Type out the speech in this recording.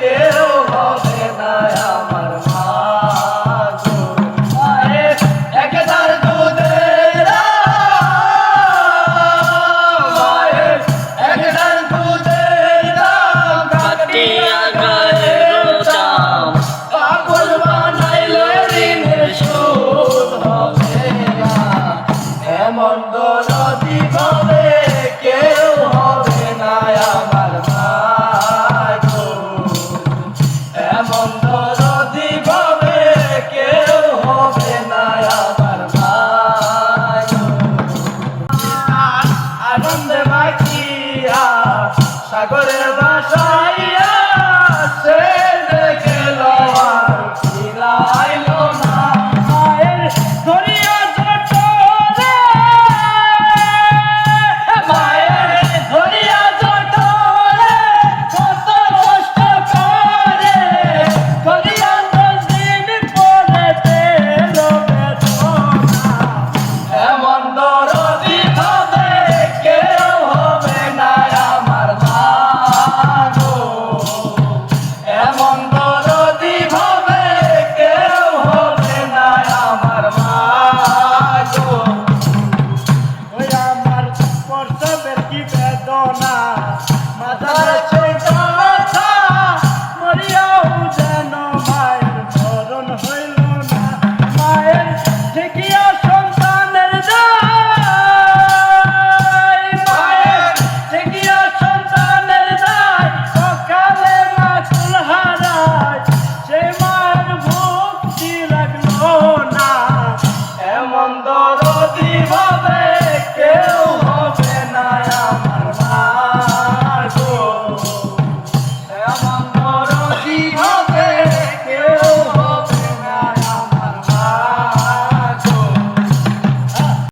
কেউ হবে না আমার মা একদার দুধে একদার দুধে কাটিয়া গায়ে রোজাম পাগল বানাইলে ঋণের শোধ হবে না। এমন I'm on, no.